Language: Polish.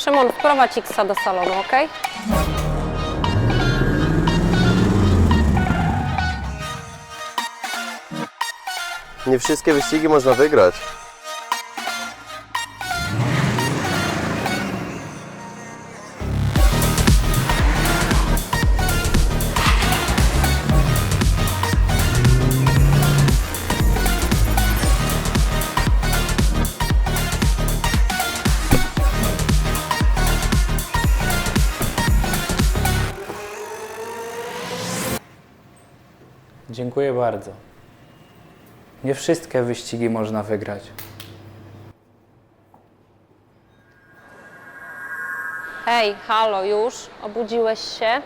Szymon, wprowadź Xa do salonu, ok? Nie wszystkie wyścigi można wygrać. Dziękuję bardzo. Nie wszystkie wyścigi można wygrać. Hej, halo, już? Obudziłeś się?